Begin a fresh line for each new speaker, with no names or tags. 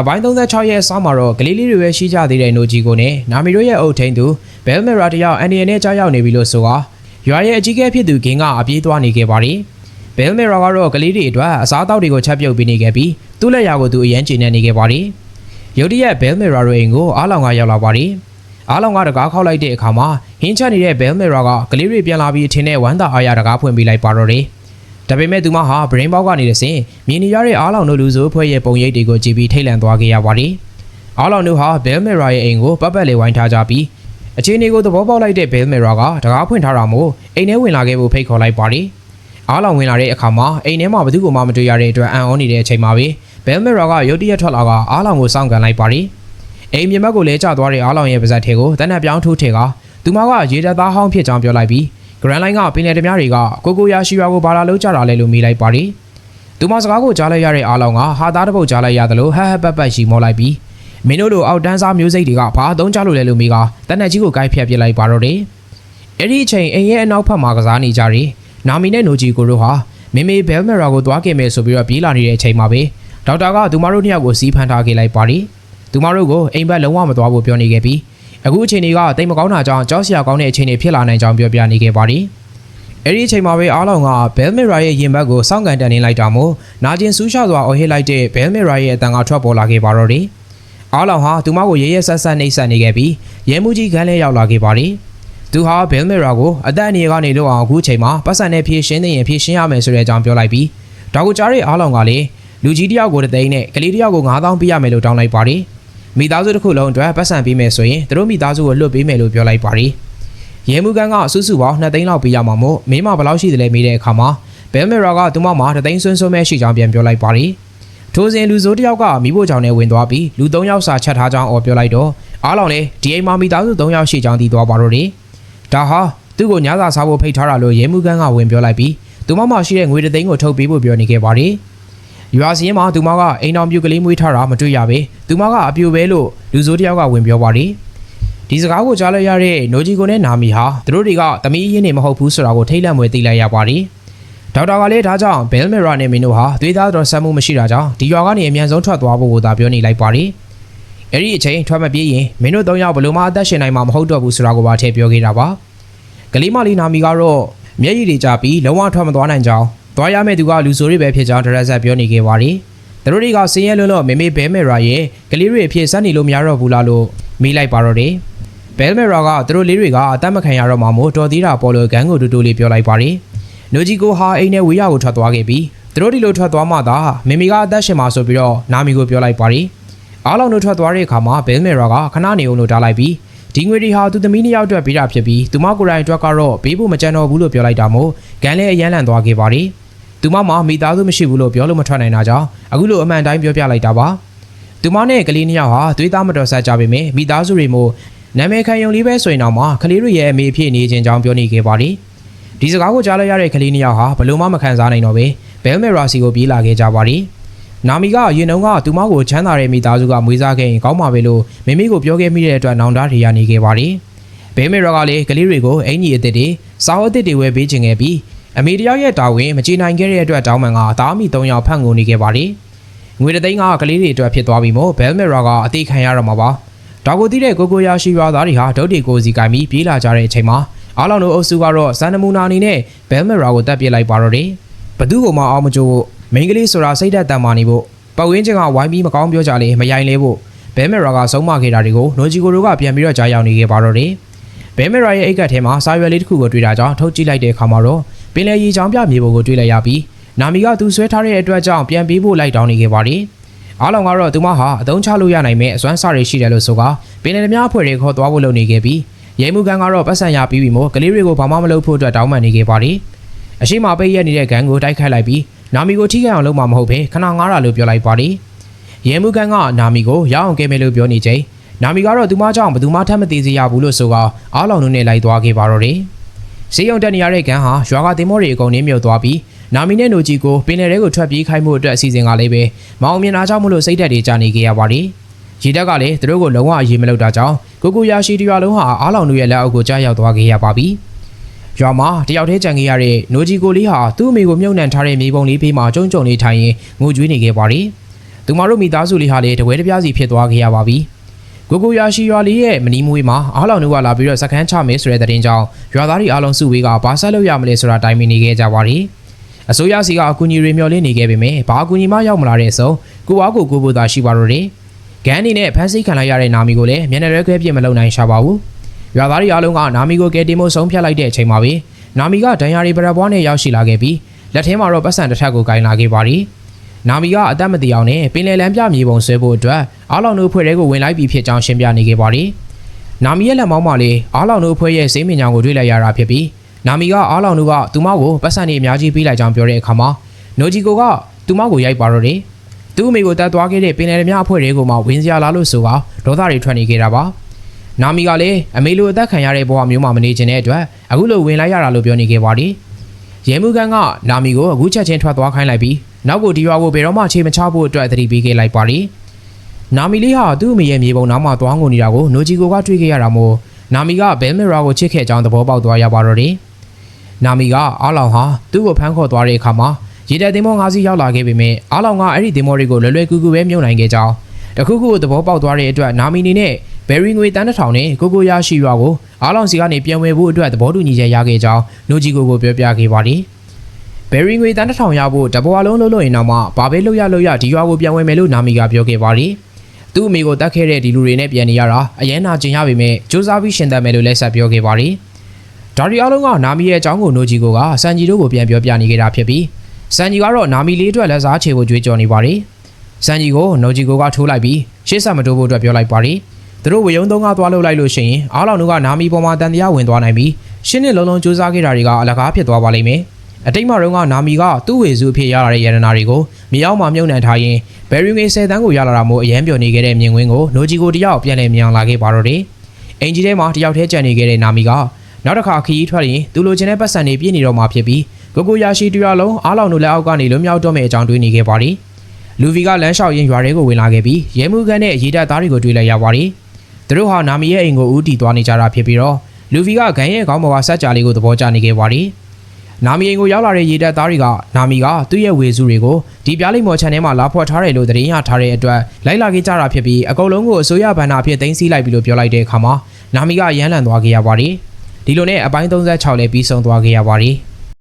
အပိုင်း36ရဲ့ဆောင်းမှာတော့ကလေးလေးတွေပဲရှိကြသေးတဲ့နိုဂျီကိုနဲ့နာမီတို့ရဲ့အုပ်ထိန်သူဘဲလ်မရာတယောက်အန်ဒီယန်နဲ့ကြားရောက်နေပြီလို့ဆိုပါရွာရဲ့အကြီးအကဲဖြစ်သူဂင်းကအပြေးသွားနေခဲ့ပါတယ်ဘဲလ်မရာကတော့ကလေးတွေအတွက်အစားအသောက်တွေကိုချက်ပြုတ်ပေးနေခဲ့ပြီးသူ့လက်ရာကိုသူအရန်ကျဉ်နေနေခဲ့ပါတယ်ရုတ်တရက်ဘဲလ်မရာတို့အိမ်ကိုအားလောင်ကရောက်လာပါတယ်အားလောင်ကတကားခောက်လိုက်တဲ့အခါမှာဟင်းချက်နေတဲ့ဘဲလ်မရာကကလေးတွေပြန်လာပြီးအထင်နဲ့ဝမ်းသာအားရတကားဖွင့်ပေးလိုက်ပါတော့တယ် ဒါပေမဲ့သူမဟာ brain box ကနေတဆင်မြင်နေရတဲ့အားလောင်တို့လူဆိုဖွဲ့ရဲ့ပုံရိပ်တွေကိုကြည့်ပြီးထိတ်လန့်သွားခဲ့ရပါတယ်။အားလောင်တို့ဟာဘဲလ်မီရာရဲ့အိမ်ကိုပတ်ပတ်လေးဝိုင်းထားကြပြီးအခြေအနေကိုသဘောပေါက်လိုက်တဲ့ဘဲလ်မီရာကတကားဖွင့်ထားတာမို့အိမ်ထဲဝင်လာခဲ့ဖို့ဖိတ်ခေါ်လိုက်ပါတယ်။အားလောင်ဝင်လာတဲ့အခါမှာအိမ်ထဲမှာဘယ်သူမှမတွေ့ရတဲ့အတွက်အံ့ဩနေတဲ့အချိန်မှာပဲဘဲလ်မီရာကရုတ်တရက်ထွက်လာကအားလောင်ကိုစောင့်ကန်လိုက်ပါတယ်။အိမ်မြမက်ကိုလဲကျသွားတဲ့အားလောင်ရဲ့ပါဇက်ထဲကိုတနက်ပြောင်းထိုးထည့်ကသူမကရေတပ်သားဟောင်းဖြစ်ကြောင်းပြောလိုက်ပြီး ဂရန်လိုင်းကပင်လယ်ဓမြတွေကကိုကိုရာရှိရွာကိုဘာလာလုံးကြတာလဲလို့မိလိုက်ပါတယ်။သူမစကားကိုကြားလိုက်ရတဲ့အားလောင်ကဟာသားတစ်ပုတ်ကြားလိုက်ရသလိုဟဟပပရှိမောလိုက်ပြီးမင်းတို့လိုအောက်တန်းစားမျိုးစိတ်တွေကဘာအသုံးချလို့လဲလို့မိကတနက်ကြီးကိုကိုက်ဖြတ်ပစ်လိုက်ပါတော့တယ်။အဲ့ဒီအချိန်အိမ်ရဲ့အနောက်ဖက်မှာကစားနေကြတယ်။နာမီနဲ့နိုဂျီကိုတို့ဟာမေမေဘဲလ်မရာကိုသွားခဲ့မယ်ဆိုပြီးတော့ပြေးလာနေတဲ့အချိန်မှာပဲဒေါက်တာကသူမတို့နှစ်ယောက်ကိုစီးဖမ်းထားခဲ့လိုက်ပါတယ်။သူမတို့ကိုအိမ်ဘက်လုံးဝမသွားဖို့ပြောနေခဲ့ပြီး အခုအချိန်တွေကတိတ်မကောင်းတာကြောင့်ကြောက်စရာကောင်းတဲ့အချိန်တွေဖြစ်လာနိုင်ကြောင်းပြောပြနေခဲ့ပါတယ်။အဲ့ဒီအချိန်မှာပဲအားလောင်ကဘဲလ်မီရာရဲ့ရင်ဘတ်ကိုစောင့်ကန်တန်နေလိုက်တာမို့နာကျင်ဆူးရှစွာအော်ဟစ်လိုက်တဲ့ဘဲလ်မီရာရဲ့အတန်ကထွက်ပေါ်လာခဲ့ပါတော့တယ်။အားလောင်ဟာသူမကိုရဲရဲဆက်ဆက်နှိပ်စက်နေခဲ့ပြီးရဲမှုကြီးခန်းလဲရောက်လာခဲ့ပါတယ်။သူဟာဘဲလ်မီရာကိုအသက်အန္တရာယ်ကနေလို့အောင်အခုချိန်မှာပတ်စံနဲ့ဖြည့်ရှင်းနေရင်ဖြည့်ရှင်းရမယ်ဆိုတဲ့အကြောင်းပြောလိုက်ပြီးဒါကိုကြားတဲ့အားလောင်ကလည်းလူကြီးတယောက်ကိုတသိန်းနဲ့ကလေးတယောက်ကို9000ပေးရမယ်လို့တောင်းလိုက်ပါတယ်။ မိသားစုတစ်ခုလုံးအတွက်ပတ်စံပေးမယ်ဆိုရင်သူတို့မိသားစုကိုလွတ်ပေးမယ်လို့ပြောလိုက်ပါတယ်။ရဲမှုကန်ကစုစုပေါင်း2သိန်းလောက်ပေးရမှာမို့မင်းမဘယ်လောက်ရှိတယ်လဲမေးတဲ့အခါမှာဘဲလ်မီရာကသူမမှာ2သိန်းဆွန်းဆွန်းပဲရှိကြောင်းပြန်ပြောလိုက်ပါတယ်။ထိုစဉ်လူစိုးတယောက်ကမိဖို့ကြောင့်နဲ့ဝင်သွားပြီးလူ3ယောက်စာချက်ထားကြောင်းအော်ပြောလိုက်တော့အားလောင်လေဒီအိမ်မှာမိသားစု3ယောက်ရှိကြောင်းသိသွားပါတော့တယ်။ဒါဟာသူ့ကိုညစာစားဖို့ဖိတ်ထားတာလို့ရဲမှုကန်ကဝင်ပြောလိုက်ပြီးသူမမှာရှိတဲ့ငွေ3သိန်းကိုထုတ်ပေးဖို့ပြောနေခဲ့ပါတယ်။ ရွာစင်းမှာသူမကအိမ်တော်ပြူကလေးမွေးထားတာမတွေ့ရပဲသူမကအပြူပဲလို့လူစိုးတယောက်ကဝင်ပြောပါတယ်ဒီစကားကိုကြားလိုက်ရတဲ့နိုဂျီကိုနဲ့နာမီဟာသူတို့တွေကတမီးရင်းနေမဟုတ်ဘူးဆိုတာကိုထိတ်လန့်မွေသိလိုက်ရပါတယ်ဒေါက်တာကလည်းဒါကြောင့်ဘဲလ်မီရာနဲ့မင်းတို့ဟာသွေးသားတော်ဆက်မှုမရှိတာကြောင့်ဒီရွာကနေအမြန်ဆုံးထွက်သွားဖို့ကိုသာပြောနေလိုက်ပါတယ်အဲ့ဒီအချိန်ထွက်မပြေးရင်မင်းတို့သုံးယောက်ဘယ်လိုမှအသက်ရှင်နိုင်မှာမဟုတ်တော့ဘူးဆိုတာကိုပါထည့်ပြောခဲ့တာပါကလေးမလေးနာမီကတော့မျက်ရည်တွေကျပြီးလုံးဝထွက်မသွားနိုင်ကြောင်း သွားရမယ့်သူကလူဆိုရီပဲဖြစ်ကြောင်းဒရက်ဆက်ပြောနေခဲ့ပါတယ်သူတို့တွေကစင်းရဲလွန်းလို့မေမေဘဲမီရာရဲ့ကလေးတွေအဖြစ်စက်နေလို့မရတော့ဘူးလားလို့မေးလိုက်ပါတော့တယ်ဘဲလ်မီရာကသူတို့လေးတွေကအသက်မခံရတော့မှမို့တော်သေးတာပေါ်လို့ဂန်းကိုတူတူလေးပြောလိုက်ပါတယ်နိုဂျီကိုဟာအိမ်နဲ့ဝေးရကိုထွက်သွားခဲ့ပြီးသူတို့ဒီလိုထွက်သွားမှသာမေမေကအသက်ရှင်မှာဆိုပြီးတော့နာမီကိုပြောလိုက်ပါတယ်အားလုံးတို့ထွက်သွားတဲ့အခါမှာဘဲလ်မီရာကခဏနေအောင်လို့တားလိုက်ပြီးဒီငွေတွေဟာသူသမီးနှစ်ယောက်အတွက်ပေးတာဖြစ်ပြီးသူမကိုယ်တိုင်အတွက်ကတော့ဘေးဖို့မကြံတော့ဘူးလို့ပြောလိုက်တာမို့ဂန်းလည်းအယမ်းလန့်သွားခဲ့ပါတယ် သူမမှာမိသားစုမရှိဘူးလို့ပြောလို့မထွက်နိုင်တာကြောင့်အခုလိုအမှန်တိုင်းပြောပြလိုက်တာပါသူမနဲ့ကလေးနှစ်ယောက်ဟာသွေးသားမတော်ဆက်ကြပေမယ့်မိသားစုတွေမို့နာမည်ခံရုံလေးပဲဆိုရင်တော့မှကလေးတွေရဲ့အမေဖြစ်နေခြင်းကြောင့်ပြောနေခဲ့ပါတယ်ဒီစကားကိုကြားလိုက်ရတဲ့ကလေးနှစ်ယောက်ဟာဘလို့မှမခံစားနိုင်တော့ပဲဘဲလ်မီရာစီကိုပြေးလာခဲ့ကြပါတယ်နာမီကရင်တုံးကသူမကိုချမ်းသာတဲ့မိသားစုကမွေးစားခဲ့ရင်ကောင်းမှာပဲလို့မိမိကိုပြောခဲ့မိတဲ့အတွက်နောင်တထရနေခဲ့ပါတယ်ဘဲလ်မီရာကလည်းကလေးတွေကိုအင်ကြီးအစ်စ်တွေစာအုပ်အစ်စ်တွေဝယ်ပေးခြင်းခဲ့ပြီး အမေတယောက်ရဲ့တာဝန်မကြေနိုင်ခဲ့တဲ့အတွက်တောင်းပန်ကသားမိ၃ယောက်ဖန့်ငုံနေခဲ့ပါတယ်။ငွေတသိန်းကကလေးတွေအတွက်ဖြစ်သွားပြီးမို့ဘဲလ်မီရာကအသေးခံရတော့မှာပါ။ဒါကိုသိတဲ့ကိုကိုရရှိရွာသားတွေဟာဒုတ်တွေကိုစီကင်ပြီးပြေးလာကြတဲ့အချိန်မှာအားလုံးတို့အုပ်စုကတော့စန်နမူနာအနေနဲ့ဘဲလ်မီရာကိုတပ်ပစ်လိုက်ပါတော့တယ်။ဘသူ့ကိုမှအောင်မကြိုးမိန်းကလေးဆိုတာစိတ်ဓာတ်တန်မာနေဖို့ပတ်ဝန်းကျင်ကဝိုင်းပြီးမကောင်းပြောကြလေမယိုင်လဲဖို့ဘဲမီရာကဆုံးမခဲ့တာတွေကိုနိုဂျီကိုတို့ကပြန်ပြီးတော့ကြားရောက်နေခဲ့ပါတော့တယ်။ဘဲမီရာရဲ့အိတ်ကတ်ထဲမှာစာရွက်လေးတစ်ခုကိုတွေ့တာကြောင့်ထုတ်ကြည့်လိုက်တဲ့အခါမှာတော့ ပင်လယ်ရေချောင်းပြမြေပုံကိုတွေ့လိုက်ရပြီးနာမီကသူဆွဲထားတဲ့အတွက်ကြောင့်ပြန်ပေးဖို့လိုက်တောင်းနေခဲ့ပါတယ်။အားလုံးကတော့သူမဟာအသုံးချလို့ရနိုင်မဲ့အစွမ်းစားတွေရှိတယ်လို့ဆိုကပင်လယ်သမားအဖွဲ့တွေခေါ်သွားဖို့လုပ်နေခဲ့ပြီးရဲမှုကန်ကတော့ပတ်စံရပြီးပြီမို့ကလေးတွေကိုဘာမှမလုပ်ဖို့အတွက်တောင်းပန်နေခဲ့ပါတယ်။အရှိမပိတ်ရက်နေတဲ့ဂန်ကိုတိုက်ခိုက်လိုက်ပြီးနာမီကိုထိခိုက်အောင်လုပ်မှာမဟုတ်ဘဲခဏငားတာလို့ပြောလိုက်ပါတယ်။ရဲမှုကန်ကနာမီကိုရအောင်ကဲမယ်လို့ပြောနေချိန်နာမီကတော့သူမကြောင့်ဘယ်သူမှထပ်မသေးစေရဘူးလို့ဆိုကအားလောင်နှုတ်နဲ့လိုက်သွားခဲ့ပါတော့တယ်။ ဈေးရုံတက်နေရတဲ့ကန်ဟာရွာကတင်မောတွေအကုန်နင်းမြုပ်သွားပြီးနာမီနဲ့နိုဂျီကိုပင်လယ်ထဲကိုထွက်ပြေးခိုင်းမှုအတွက်အစီအစဉ်ကလည်းပဲမအောင်မြင်တာကြောင့်မလို့စိတ်ဓာတ်တွေကြာနေခဲ့ရပါတယ်။ရေတက်ကလည်းသူတို့ကိုလုံးဝအရေးမလုပ်တာကြောင့်ကိုကိုယာရှိတရွာလုံးဟာအားလောင်တို့ရဲ့လက်အောက်ကိုကြားရောက်သွားခဲ့ရပါပြီ။ရွာမှာတယောက်တည်းကြံခဲ့ရတဲ့နိုဂျီကိုလေးဟာသူ့အမေကိုမြုပ်နှံထားတဲ့မြေပုံလေးဖေးမှာကျုံကျုံလေးထိုင်ရင်ငိုကြွေးနေခဲ့ပါတယ်။သူမတို့မိသားစုလေးဟာလည်းတပွဲတစ်ပြားစီဖြစ်သွားခဲ့ရပါပြီ ကိုကိုရာရှိရွာလေးရဲ့မနီမွေးမှာအားလောင်တို့ကလာပြီးတော့စကန်းချမယ်ဆိုတဲ့တဲ့တင်ကြောင့်ရွာသားတွေအားလုံးစုဝေးကဘာဆက်လုပ်ရမလဲဆိုတာတိုင်ပင်နေခဲ့ကြပါတယ်အစိုးရစီကအကူအညီတွေမျှော်လင့်နေခဲ့ပေမဲ့ဘာအကူအညီမှရောက်မလာတဲ့အဆုံးကိုအားကိုကိုဖို့သာရှိပါတော့တယ်ဂန်းအနေနဲ့ဖမ်းဆီးခံလိုက်ရတဲ့နာမီကိုလည်းမျက်နှာရဲခွဲပြစ်မလုပ်နိုင်ရှာပါဘူးရွာသားတွေအားလုံးကနာမီကိုကယ်တင်ဖို့ဆုံးဖြတ်လိုက်တဲ့အချိန်မှာပဲနာမီကဒဏ်ရာတွေပရပွားနဲ့ရောက်ရှိလာခဲ့ပြီးလက်ထဲမှာတော့ပတ်စံတစ်ထပ်ကိုကင်လာခဲ့ပါတယ်နာမီကအသက်မတည်အောင်နဲ့ပင်လယ်လမ်းပြမြေပုံဆွဲဖို့အတွက် အားလောင်တို့ဖွဲ့တဲကိုဝင်လိုက်ပြီးဖြစ်ကြောင်းရှင်းပြနေခဲ့ပါတယ်နာမီရဲ့လက်မောင်းမှာလေအားလောင်တို့ဖွဲ့ရဲ့စိမ့်မင်ညာကိုတွေ့လိုက်ရတာဖြစ်ပြီးနာမီကအားလောင်တို့ကသူမကိုပတ်စံတွေအများကြီးပေးလိုက်ကြောင်းပြောတဲ့အခါမှာနိုဂျီကိုကသူမကိုရိုက်ပါတော့တယ်သူ့အမေကိုတတ်သွားခဲ့တဲ့ပင်လယ်မြအဖွဲ့တွေကိုမှဝင်စရာလာလို့ဆိုကဒေါသတွေထွက်နေခဲ့တာပါနာမီကလည်းအမေလိုအသက်ခံရတဲ့ဘဝမျိုးမှမနေခြင်းတဲ့အတွက်အခုလိုဝင်လိုက်ရတာလို့ပြောနေခဲ့ပါတယ်ရဲမှုကန်ကနာမီကိုအခုချက်ချင်းထွက်သွားခိုင်းလိုက်ပြီးနောက်ကိုဒီရွာကိုဘယ်တော့မှခြေမချဖို့အတွက်သတိပေးခဲ့လိုက်ပါတယ် နာမီလေးဟာသူ့အမေရဲ့မြေပုံနားမှာသွားငုံနေတာကိုနိုဂျီကိုကတွေ့ခဲ့ရတာမို့နာမီကဘဲမီရာကိုချစ်ခဲ့ကြောင်းသဘောပေါက်သွားရပါတော့တယ်နာမီကအားလောင်ဟာသူ့ကိုဖမ်းခေါ်သွားတဲ့အခါမှာရေတပ်သင်္ဘော၅စီးရောက်လာခဲ့ပေမဲ့အားလောင်ကအဲ့ဒီသင်္ဘောတွေကိုလွယ်လွယ်ကူကူပဲမြုပ်နိုင်ခဲ့ကြောင်းတခုခုကိုသဘောပေါက်သွားတဲ့အတွက်နာမီနေနဲ့ဘယ်ရီငွေတန်းတစ်ထောင်နဲ့ကိုကိုရရှိရွာကိုအားလောင်စီကနေပြန်ဝယ်ဖို့အတွက်သဘောတူညီချက်ရခဲ့ကြောင်းနိုဂျီကိုကိုပြောပြခဲ့ပါတယ်ဘယ်ရီငွေတန်းတစ်ထောင်ရဖို့တဘွာလုံးလုံးလို့ရင်တော့မှဘာပဲလုပ်ရလုပ်ရဒီရွာကိုပြန်ဝယ်မယ်လို့နာမီကပြောခဲ့ပါတယ် သူ့အမေကိုတတ်ခဲ့တဲ့ဒီလူတွေနဲ့ပြန်နေရတာအရန်နာကျင်ရပေမဲ့စူးစမ်းပြီးရှင်သန်မယ်လို့လည်းဆက်ပြောခဲ့ပါတယ်ဒါရီအားလုံးကနာမီရဲ့အကြောင်းကိုနိုဂျီကိုကစန်ဂျီတို့ကိုပြန်ပြောပြနေခဲ့တာဖြစ်ပြီးစန်ဂျီကတော့နာမီလေးအတွက်လက်စားချေဖို့ကြွေးကြော်နေပါတယ်စန်ဂျီကိုနိုဂျီကိုကထိုးလိုက်ပြီးရှေ့ဆက်မတိုးဖို့အတွက်ပြောလိုက်ပါတယ်သူတို့ဝေယုံသုံးကားသွားလို့လိုက်လို့ရှိရင်အားလောင်တို့ကနာမီပေါ်မှာတန်တရားဝင်သွားနိုင်ပြီးရှင်းနှစ်လုံးလုံးစူးစမ်းခဲ့တာတွေကအလကားဖြစ်သွားပါလိမ့်မယ် အတိတ်မှာတော့ကနာမီကသူ့ဝေစုအဖြစ်ရလာတဲ့ရတနာတွေကိုမြေအောက်မှာမြုပ်နှံထားရင်ဘယ်ရီငွေ10တန်းကိုရလာတာမို့အရန်ပြောနေခဲ့တဲ့မြင်ကွင်းကိုနိုဂျီကိုတယောက်ပြန်လည်မြင်အောင်လာခဲ့ပါတော့တယ်အင်ဂျီထဲမှာတယောက်တည်းကြံနေခဲ့တဲ့နာမီကနောက်တစ်ခါခီးထွက်ရင်သူလိုချင်တဲ့ပတ်စံတွေပြည့်နေတော့မှာဖြစ်ပြီးကိုကိုယာရှိတရွာလုံးအားလောင်တို့လက်အောက်ကနေလွံ့မြောက်တော့မယ့်အကြောင်းတွေးနေခဲ့ပါတယ်လူဗီကလမ်းလျှောက်ရင်ရွာတွေကိုဝင်လာခဲ့ပြီးရဲမှုကန်နဲ့ရေတပ်သားတွေကိုတွေ့လိုက်ရပါတယ်သူတို့ဟာနာမီရဲ့အိမ်ကိုဦးတည်သွားနေကြတာဖြစ်ပြီးတော့လူဗီကဂန်ရဲ့ခေါင်းပေါ်ကဆက်ကြလေးကိုသဘောကျနေခဲ့ပါတယ် နာမီအိမ်ကိုရောက်လာတဲ့ရေတပ်သားတွေကနာမီကသူ့ရဲ့ဝေစုတွေကိုဒီပြားလိမ္မော်ချန်ထဲမှာလာဖွက်ထားတယ်လို့သတင်းရထားတဲ့အတွက်လိုက်လာခဲ့ကြတာဖြစ်ပြီးအကုန်လုံးကိုအစိုးရဘဏ္ဍာဖြစ်သိမ်းဆည်းလိုက်ပြီလို့ပြောလိုက်တဲ့အခါမှာနာမီကရမ်းလန့်သွားခဲ့ရပါတယ်ဒီလိုနဲ့အပိုင်း36လည်းပြီးဆုံးသွားခဲ့ရပါတယ်